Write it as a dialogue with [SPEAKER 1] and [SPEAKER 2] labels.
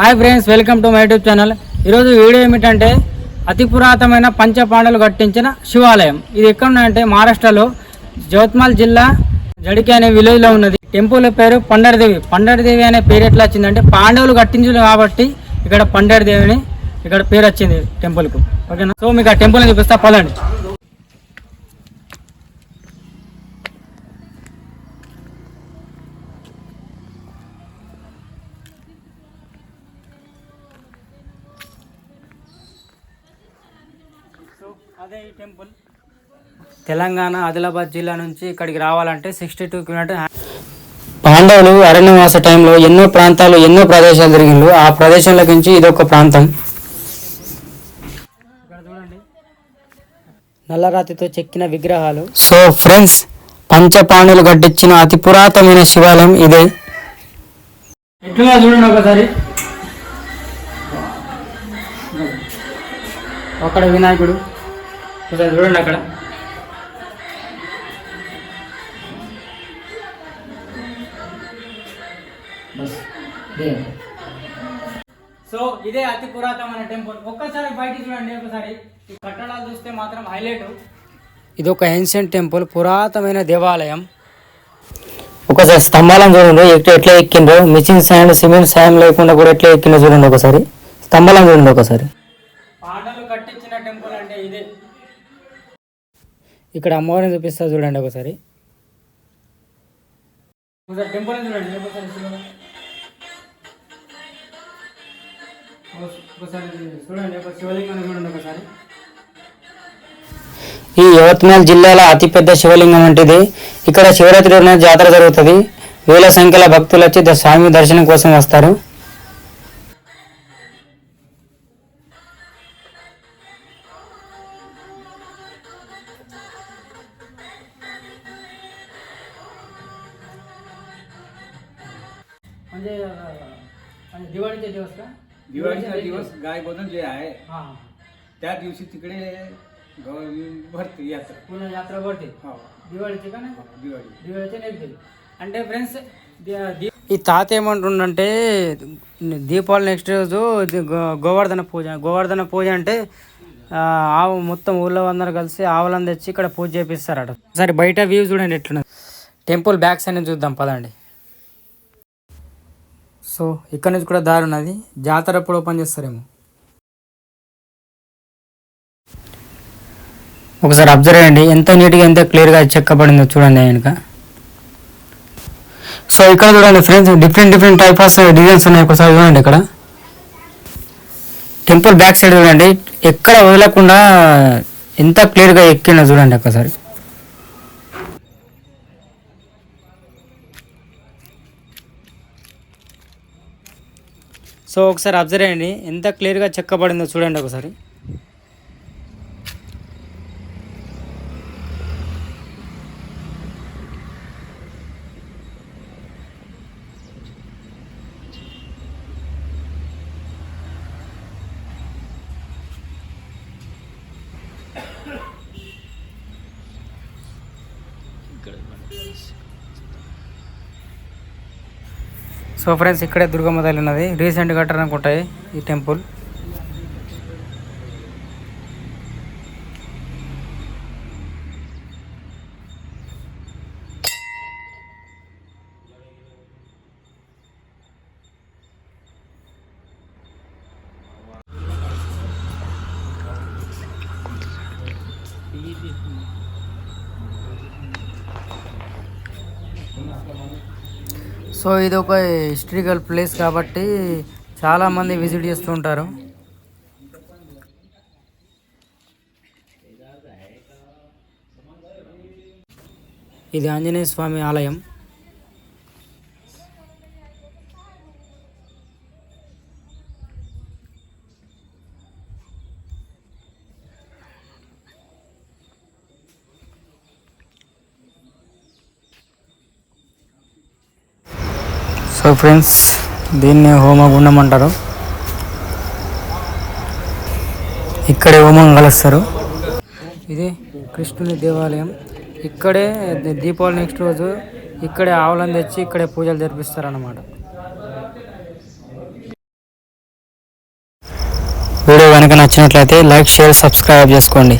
[SPEAKER 1] Hi friends welcome to my YouTube channel ఈరోజు video ఏమిటంటే అతి పురాతనమైన పంచపాండలు కట్టించిన శివాలయం. ఇది ఎక్కడున్నాయంటే మహారాష్ట్రలో జవత్మాల్ జిల్లా జడికి అనే విలేజ్లో ఉన్నది. టెంపుల్ పేరు పండరదేవి. పండరదేవి అనే పేరు ఎట్లా వచ్చిందంటే పాండవులు కట్టించారు కాబట్టి ఇక్కడ పండరదేవి అని ఇక్కడ పేరు వచ్చింది టెంపుల్కు. ఓకేనా? సో మీకు ఆ టెంపుల్ చూపిస్తా పదండి. టెంపుల్. తెలంగాణ ఆదిలాబాద్ జిల్లా నుంచి ఇక్కడికి రావాలంటే సిక్స్టీ టూ కిలోమీటర్ పాండవులు అరణ్యవాస టైంలో ఎన్నో ప్రాంతాలు ఎన్నో ప్రదేశాలు తిరిగిండ్రు. ఆ ప్రదేశంలో నుంచి ఇది ఒక ప్రాంతం. నల్లరాతితో చెక్కిన విగ్రహాలు. సో ఫ్రెండ్స్ పంచపాండులు కట్టించిన అతి పురాతనమైన శివాలయం ఇదే. ఎట్లా చూడండి ఒకసారి. అక్కడ వినాయకుడు. ఒకసారి చూడండి అక్కడ. సో ఇదే అతి పురాతనమైన టెంపుల్. ఒక్కసారి బయటికి చూడండి ఒకసారి. ఈ కట్టడాలు చూస్తే మాత్రం హైలైట్. ఇది ఒక ఏన్షియంట్ టెంపుల్ పురాతనమైన దేవాలయం. ఒకసారి స్తంభాలను చూడండి ఎట్లా ఎట్లా ఎక్కిండ్రు? మిషన్ శాండ్ సిమెంట్ సాయం లేకుండా కూడా ఎట్లా ఎక్కిందో చూడండి ఒకసారి. స్తంభాలను చూడండి ఒకసారి. పాటలు కట్టించిన టెంపుల్ అంటే ఇదే. ఇక్కడ అమ్మవారిని చూపిస్తా చూడండి ఒకసారి. టెంపుల్ చూడండి ఒకసారి శివ- ఒకసారి చూడండి ఒక శివలింగాన్ని చూడండి ఒకసారి. ఈ యవత్మాల్ జిల్లాలో అతిపెద్ద శివలింగం వంటిది. ఇక్కడ శివరాత్రి జాతర జరుగుతుంది. వేల సంఖ్యలో భక్తులు వచ్చి స్వామి దర్శనం కోసం వస్తారు. म्हणजे म्हणजे दिवाळीचे दिवस का
[SPEAKER 2] दिवाळीचा दिवस गायबोधन जे आहे
[SPEAKER 1] हा
[SPEAKER 2] त्या दिवशी तिकडे ग- भरते यात्रा
[SPEAKER 1] पुन्हा यात्रा भरते
[SPEAKER 2] हो
[SPEAKER 1] దివాళీకి కానీ
[SPEAKER 2] दिवाळी
[SPEAKER 1] దివాళీకి నెక్స్ట్ అంటే ఫ్రెండ్స్ ఈ తాత ఏమంటుండంటే దీపావళి నెక్స్ట్ రోజు ఇది గో- గోవర్ధన పూజ గోవర్ధన పూజ అంటే ఆ, ఆవు మొత్తం ఊళ్ళో అందరు కలిసి ఆవులను తెచ్చి ఇక్కడ పూజ చేపిస్తారట సరే బయట వ్యూ చూడండి ఎట్లున్నది టెంపుల్ బ్యాక్స్ అనేది చూద్దాం పదండి సో ఇక్కడ నుంచి కూడా దారి ఉన్నది. జాతర ఎప్పుడు ఓపెన్ చేస్తారేమో. ఒకసారి అబ్జర్వ్ చేయండి. ఎంత నీట్గా ఎంత క్లియర్గా చెక్కబడిందో చూడండి వెనుక. సో ఇక్కడ చూడండి friends different different type of designs ఉన్నాయి. ఒకసారి చూడండి ఇక్కడ. టెంపుల్ బ్యాక్ సైడ్ చూడండి. ఎక్కడ వదలకుండా ఎంత క్లియర్గా ఎక్కిందో చూడండి ఒకసారి. సో ఒకసారి అబ్జర్వ్ చేయండి. ఎంత క్లియర్గా చెక్కబడిందో చూడండి ఒకసారి. సో ఫ్రెండ్స్ ఇక్కడే దుర్గమ్మ తల్లి ఉన్నది. రీసెంట్గా కట్టారనుకుంటాయి ఈ టెంపుల్. సో ఇది ఒక హిస్టరికల్ ప్లేస్ కాబట్టి చాలా మంది విజిట్ చేస్తూ ఉంటారు ఇది ఆంజనేయ స్వామి ఆలయం. సో ఫ్రెండ్స్ దీన్ని హోమగుండం అంటారు. ఇక్కడే హోమం కలుస్తారు. ఇది కృష్ణుని దేవాలయం. ఇక్కడే దీపావళి నెక్స్ట్ రోజు ఇక్కడే ఆవులను తెచ్చి ఇక్కడే పూజలు జరిపిస్తారన్నమాట. వీడియో కనుక నచ్చినట్లయితే లైక్ షేర్ సబ్స్క్రైబ్ చేసుకోండి.